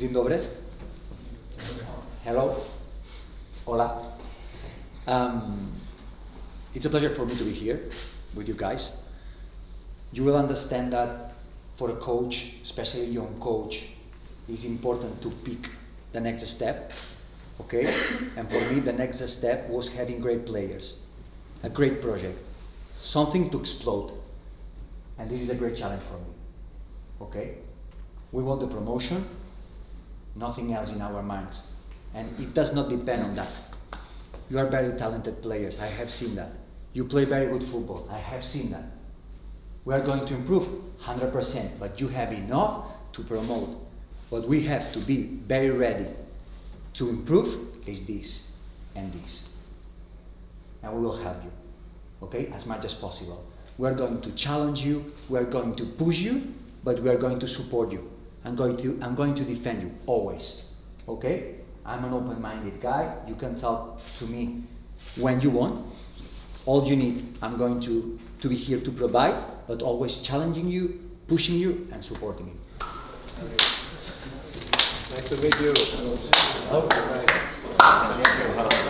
Dzień dobry. Hello. Hola. Um, it's a pleasure for me to be here with you guys. You will understand that for a coach, especially a young coach, it's important to pick the next step. Okay? and for me, the next step was having great players, a great project, something to explode. And this is a great challenge for me. Okay? We want the promotion, nothing else in our minds. And it does not depend on that. You are very talented players, I have seen that. You play very good football, I have seen that. We are going to improve 100%, but you have enough to promote. What we have to be very ready to improve is this and this. And we will help you, okay, as much as possible. We are going to challenge you, we are going to push you, but we are going to support you. I'm going to, I'm going to defend you always, okay? I'm an open minded guy. You can talk to me when you want. All you need, I'm going to, to be here to provide, but always challenging you, pushing you, and supporting you. Nice to meet you. Un día,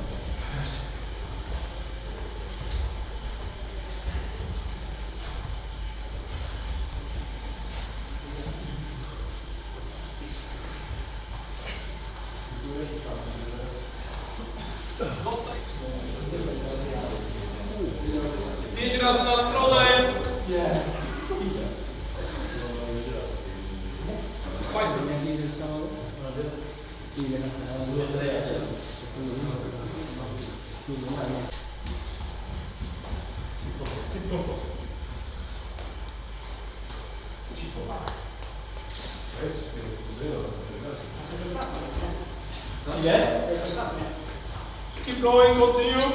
Pięć. Keep going, continue.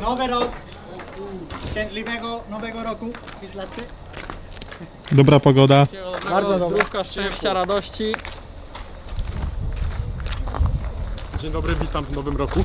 Nowy rok, szczęśliwego nowego roku Wisłacy. Dobra pogoda. Bardzo dobra. Zdrówka, szczęścia, radości. Dzień dobry, witam w nowym roku.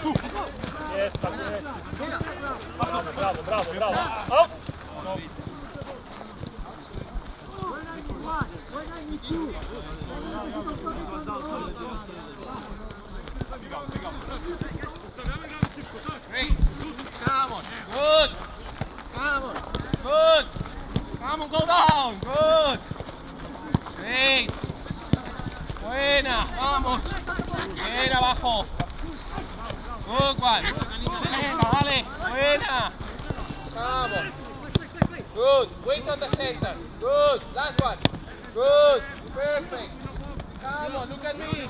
Jest, pasuje. Brawo, brawo, brawo. O! Come on, good. Come on, good. Come on, go down, good. Buena, vamos. Bien abajo. One. Venga, dale. Buena. Vamos. Good. Wait on the center. Good. Last one. Good. Perfect. Come on, look at me.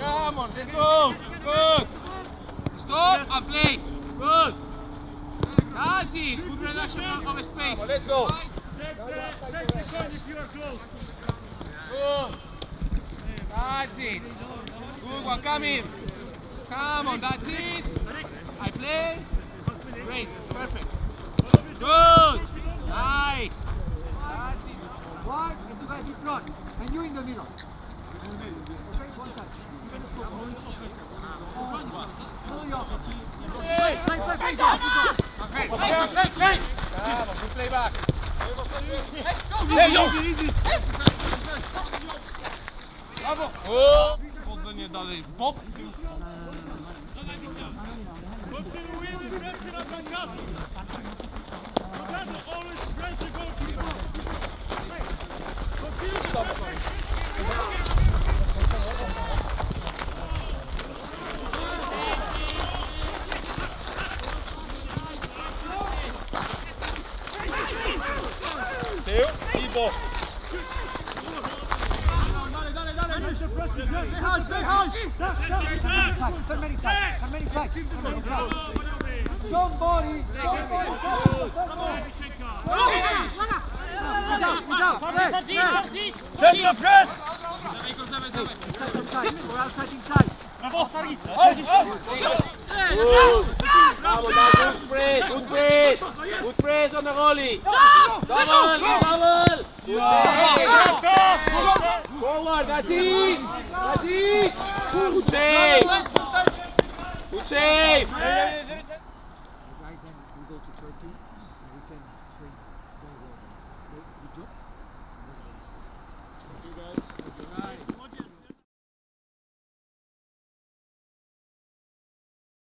Come on, let's go. Good. Stop and play. Good. That's it. Good reduction of space. Let's go. Good. That's it. Good one. Come in. Come on. That's it. I play. Great. Perfect. Good. Nice. That's it. One, and you guys in front, and you in the middle. Okay, one touch. Off. Play, play, play. Play, play, play. Come on. Good play back. Hey, go. Hey, go. Easy, easy. Brawo! O! Chodzenie dalej w bok. Wychodź, wychodź! How many many times? Somebody! Somebody! He's out! He's out! Hey! Hey! Set the press! Inside, inside! We're outside inside! Brawo! Brawo, good press, good press! Good press on the goalie! Double, double! Forward, that's it! That's it! Good save! Good save! Ten, three, four, one. Good job. Thank you guys. Good night.